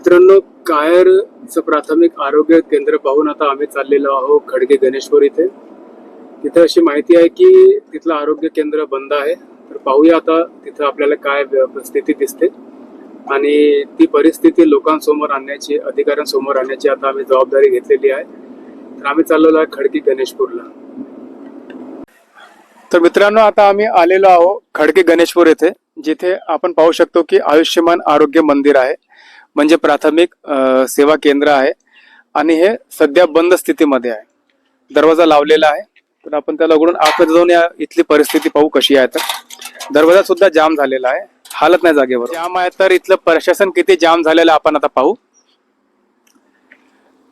मित्रांनो कायरचं प्राथमिक आरोग्य केंद्र पाहून आता आम्ही चाललेलो आहोत खडगे गणेशपूर इथे. तिथं अशी माहिती आहे की तिथलं आरोग्य केंद्र बंद आहे. तर पाहूया आता तिथं आपल्याला काय स्थिती दिसते. आणि ती परिस्थिती लोकांसमोर आणण्याची अधिकाऱ्यांसमोर आणण्याची आता आम्ही जबाबदारी घेतलेली आहे. तर आम्ही चाललेलो आहे खडकी गणेशपूरला. तर मित्रांनो आता आम्ही आलेलो आहोत खडके गणेशपूर येथे जिथे आपण पाहू शकतो की आयुष्यमान आरोग्य मंदिर आहे. म्हणजे प्राथमिक सेवा केंद्र आहे. आणि हे सध्या बंद स्थितीमध्ये आहे. दरवाजा लावलेला आहे. तर आपण त्याला उघडून आतमध्ये जाऊन या इथली परिस्थिती पाहू कशी आहे तर. दरवाजा सुद्धा जाम झालेला आहे. हालत नाही जागेवर. जाम आहे तर इथलं प्रशासन किती जाम झालेलं आहे आपण आता पाहू.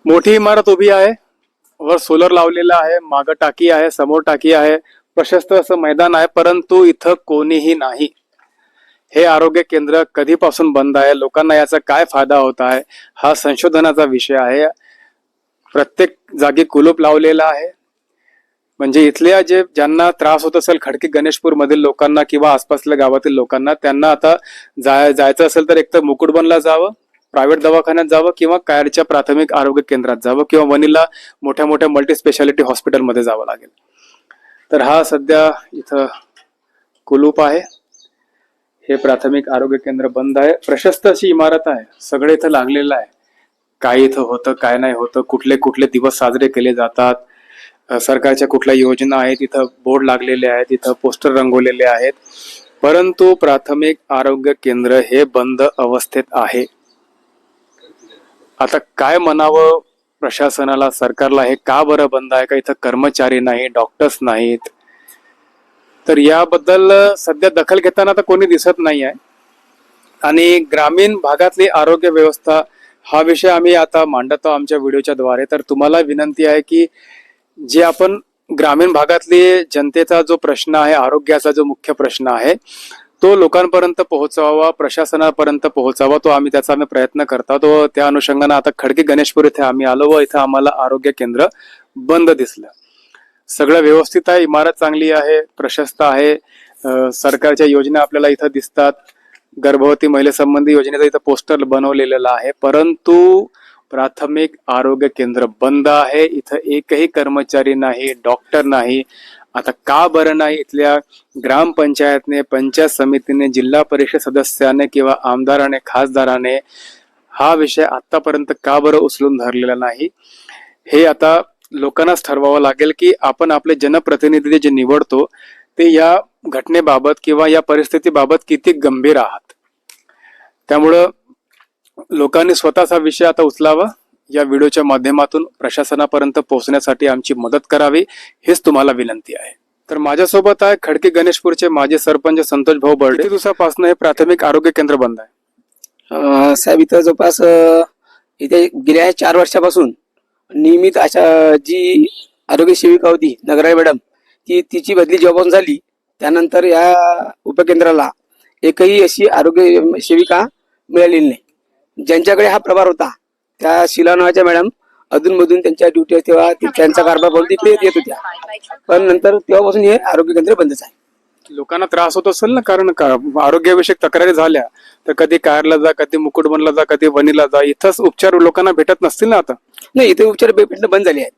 मोठी इमारत उभी आहे. वर सोलर लावलेला आहे. मागं टाकी आहे. समोर टाकी आहे. प्रशस्त असं मैदान आहे. परंतु इथं कोणीही नाही. हे आरोग्य केंद्र कधीपासून बंद आहे? लोकांना याचा काय फायदा होत आहे? हा संशोधनाचा विषय आहे. प्रत्येक जागी कुलूप लावलेला आहे. म्हणजे इथल्या जे ज्यांना त्रास होत असेल खडकी गणेशपूर मधील लोकांना किंवा आसपासल्या गावातील लोकांना त्यांना आता जाय जायचं असेल तर एक तर मुकुटबनला जावं प्रायव्हेट दवाखान्यात जावं किंवा कायडच्या प्राथमिक आरोग्य केंद्रात जावं किंवा वनीला मोठ्या मोठ्या मल्टी स्पेशालिटी हॉस्पिटलमध्ये जावं लागेल. तर हा सध्या इथं कुलूप आहे. हे प्राथमिक आरोग्य केंद्र बंद आहे. प्रशस्त अशी इमारत आहे. सगळे इथं लागलेलं आहे. काय इथं होतं काय नाही होतं कुठले कुठले दिवस साजरे केले जातात. सरकारच्या कुठल्या योजना आहेत इथं बोर्ड लागलेले आहेत इथं पोस्टर रंगवलेले आहेत. परंतु प्राथमिक आरोग्य केंद्र हे बंद अवस्थेत आहे. आता काय म्हणावं प्रशासनाला सरकारला हे का बरं बंद आहे? का इथं कर्मचारी नाही डॉक्टर्स नाहीत? तर याबद्दल सध्या दखल घेताना तर कोणी दिसत नाही आहे आणि ग्रामीण भागातली आरोग्य व्यवस्था हा विषय आम्ही आता मांडतो आमच्या व्हिडिओच्या द्वारे. तर तुम्हाला विनंती आहे की जे आपण ग्रामीण भागातली जनतेचा जो प्रश्न आहे आरोग्याचा जो मुख्य प्रश्न आहे तो लोकांपर्यंत पोहोचावा प्रशासनापर्यंत पोहोचावा तो आम्ही त्याचा आम्ही प्रयत्न करतो. तो त्या अनुषंगाने आता खडकी गणेशपूर इथे आम्ही आलो व इथं आम्हाला आरोग्य केंद्र बंद दिसलं. सगळं व्यवस्थित आहे. इमारत चांगली आहे प्रशस्त आहे. सरकारच्या योजना आपल्याला इथं दिसतात. गर्भवती महिलेसंबंधी योजनेचं इथं पोस्टर बनवलेलं आहे. परंतु प्राथमिक आरोग्य केंद्र बंद आहे. इथं एकही कर्मचारी नाही डॉक्टर नाही. आता का बरं नाही? इथल्या ग्रामपंचायतने पंचायत समितीने जिल्हा परिषद सदस्याने किंवा आमदाराने खासदाराने हा विषय आतापर्यंत का बरं उचलून धरलेला नाही? हे आता लोकांनाच ठरवावं लागेल की आपण आपले जनप्रतिनिधी जे निवडतो ते या घटनेबाबत किंवा या परिस्थितीबाबत किती गंभीर आहात. त्यामुळं लोकांनी स्वतःचा विषय आता उचलावा. या व्हिडिओच्या माध्यमातून प्रशासनापर्यंत पोहोचण्यासाठी आमची मदत करावी हेच तुम्हाला विनंती आहे. तर माझ्यासोबत आहे खडकी गणेशपूरचे माजी सरपंच संतोष भाऊ बर्डे. किती दिवसापासून हे प्राथमिक आरोग्य केंद्र बंद आहे? साहेब इथं जवळपास इथे गेल्या चार वर्षापासून नियमित अशा जी आरोग्य सेविका होती नगराई मॅडम ती तिची बदली जेव्हापासून झाली त्यानंतर या उपकेंद्राला एकही अशी आरोग्य सेविका मिळालेली नाही. ज्यांच्याकडे हा प्रभार होता त्या शिला नावाच्या मॅडम अधूनमधून त्यांच्या ड्युटी तेव्हा ती- त्यांचा कारभार बघून तिकडे येत होत्या. पण नंतर तेव्हापासून हे आरोग्य केंद्र बंदच आहे. लोकांना त्रास होत असेल ना कारण का आरोग्यविषयक तक्रारी झाल्या तर कधी कारला जा कधी मुकुटबनला जा कधी वनीला जा इथंच उपचार लोकांना भेटत नसतील ना आता? नाही इथे उपचार भे- भेटणं बंद झाले आहेत.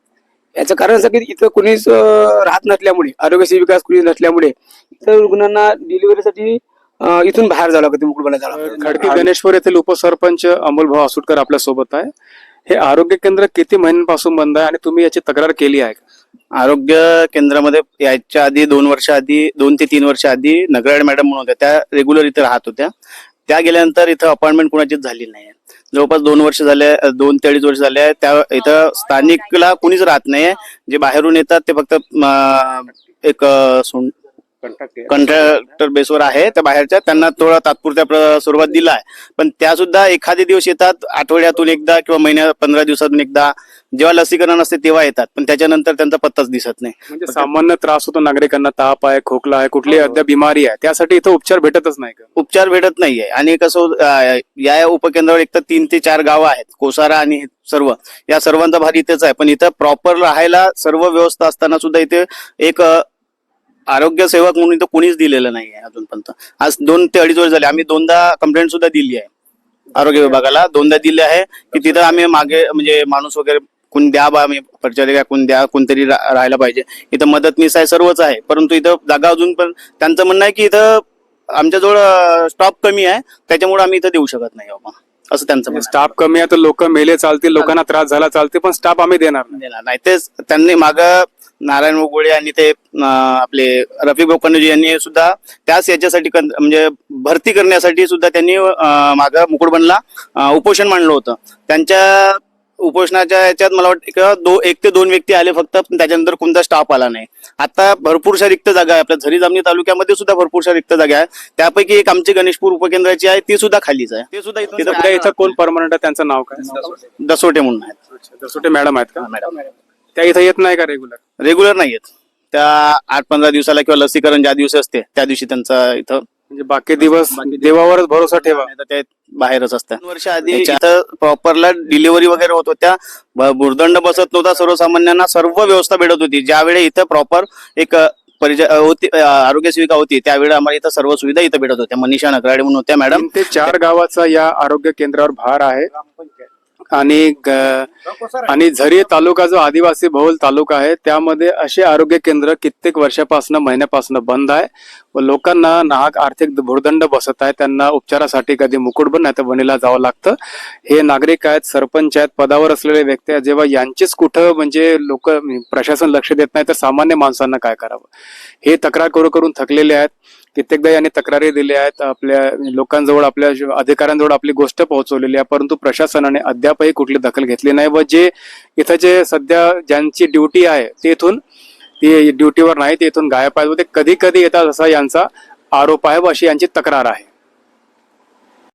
याचं कारण असं की इथं कुणीच अं, राहत नसल्यामुळे आरोग्य सेविका कुणी नसल्यामुळे इथं रुग्णांना डिलिव्हरीसाठी अं, इथून बाहेर जावं लागतं मुकुटबला जावं खडकी लागतं. गणेशपूर येथील उपसरपंच अमोल भाऊ आसुटकर आपल्यासोबत आहे. हे आरोग्य केंद्र किती महिन्यांपासून बंद आहे आणि तुम्ही याची तक्रार केली आहे? का आरोग्य केंद्रामध्ये यायच्या आधी दोन वर्ष आधी दोन ते तीन वर्ष आधी नगराड मॅडम म्हणून होत्या. त्या रेग्युलर इथे राहत होत्या. त्या गेल्यानंतर इथं अपॉइंटमेंट कुणाचीच झाली नाही. जवळपास दोन वर्ष झाले दोन ते अडीच वर्ष झाले. त्या इथं स्थानिकला कुणीच राहत नाहीये. जे बाहेरून येतात ते फक्त एक अं, कॉन्ट्रॅक्टर बेसवर आहे त्या बाहेरच्या त्यांना थोडा तात्पुरत्या प्र- स्वरूपात दिला आहे. पण त्या सुद्धा एखादे दिवस येतात आठवड्यातून एकदा किंवा महिन्या पंधरा दिवसातून एकदा. जेव्हा लसीकरण असते तेव्हा येतात पण त्याच्यानंतर त्यांचा पत्ताच दिसत नाही. म्हणजे सामान्य त्रास होतो नागरिकांना ताप आहे खोकला आहे कुठली अद्याप बिमारी आहे. त्यासाठी इथं उपचार भेटतच नाही का? उपचार भेटत नाहीये. आणि कसं या उपकेंद्रावर एक तर तीन ते चार गावं आहेत कोसारा आणि हे सर्व. या सर्वांचा भार इथेच आहे. पण इथं प्रॉपर राहायला सर्व व्यवस्था असताना सुद्धा इथे एक आरोग्य सेवक म्हणून इथं कोणीच दिलेलं नाहीये अजूनपर्यंत. आज दोन ते अडीच वर्ष झाले. आम्ही दोनदा कंप्लेंट सुद्धा दिली आहे. आरोग्य विभागाला दोनदा दिले आहे की तिथं आम्ही मागे म्हणजे माणूस वगैरे कोण द्या बा आम्ही परिचारिका कोण द्या कोणतरी राहायला पाहिजे. इथं मदतनीस आहे सर्वच आहे. परंतु इथं जागा अजून पण त्यांचं म्हणणं आहे की इथं आमच्याजवळ स्टॉप कमी आहे. त्याच्यामुळे आम्ही इथं देऊ शकत नाही बाबा. असं त्यांचं आहे. स्टाफ कमी आहे तर लोक मेले चालतील लोकांना त्रास झाला चालते पण स्टाफ आम्ही देणार नाही. देणार नाही. तेच त्यांनी माग नारायण गोळे आणि ते आपले रफिक बोकंडजी यांनी सुद्धा त्याच याच्यासाठी कन- म्हणजे भरती करण्यासाठी सुद्धा त्यांनी माग मुकुटबनला अं, उपोषण मांडलं होतं. त्यांच्या उपोषणाच्या याच्यात मला वाटतं का दो एक ते दोन व्यक्ती आले फक्त पण त्याच्यानंतर कोणता स्टाफ आला नाही. आता भरपूरशा रिक्त जागा आहे. आपल्या झरी जामणी तालुक्यामध्ये सुद्धा भरपूरशा रिक्त जागा आहे. त्यापैकी एक आमची गणेशपूर उपकेंद्राची आहे ती सुद्धा खालीच आहे. ते सुद्धा इथं कोण परमनंट आहे? त्यांचं नाव काय? दसोटे म्हणून आहेत. दसोटे मॅडम आहेत का? मॅडम. त्या इथं येत नाही का रेग्युलर रेग्युलर नाही आहेत त्या आठ पंधरा दिवसाला किंवा लसीकरण ज्या दिवशी असते त्या दिवशी त्यांचा इथं म्हणजे बाकी दिवस देवावरच भरोसा ठेवा. नाही तर ते बाहेरच असतात दोन वर्ष आधी इथं प्रॉपरला डिलिव्हरी वगैरे होत होत्या. ब- भुर्दंड बसत नव्हता सर्वसामान्यांना सर्व व्यवस्था भेटत होती. ज्यावेळी इथं प्रॉपर एक अ, परिचय अ, होती अ, आरोग्य सेविका होती त्यावेळी आम्हाला इथं सर्व सुविधा इथं भेटत होत्या. मनीषा नकराडे म्हणून होत्या मॅडम. तीन ते चार गावाचा या आरोग्य केंद्रावर भार आहे. आणि आणि झरी तालुका जो आदिवासी बहुल तालुका आहे त्यामध्ये असे आरोग्य केंद्र कित्येक वर्षापासून महिन्यापासून बंद आहे. व लोकांना नाहक आर्थिक भुर्दंड बसत आहे. त्यांना उपचारासाठी कधी मुकुटबन नाही तर वणीला जावं लागतं. हे नागरिक आहेत सरपंच आहेत पदावर असलेले व्यक्ती आहेत. जेव्हा यांचेच कुठं म्हणजे लोक प्रशासन लक्ष देत नाही तर सामान्य माणसांना काय करावं? हे तक्रार करू करून थकलेले आहेत. कित्येकदा यांनी तक्रारी दिल्या आहेत आपल्या लोकांजवळ आपल्या अधिकाऱ्यांजवळ आपली गोष्ट पोहोचवलेली आहे परंतु प्रशासनाने अद्यापही कुठली दखल घेतली नाही व जे इथं जे सध्या ज्यांची ड्युटी आहे ते इथून ते ड्युटीवर नाही ते इथून गायब आहेत व ते कधी कधी येतात असा यांचा आरोप आहे व अशी यांची तक्रार आहे.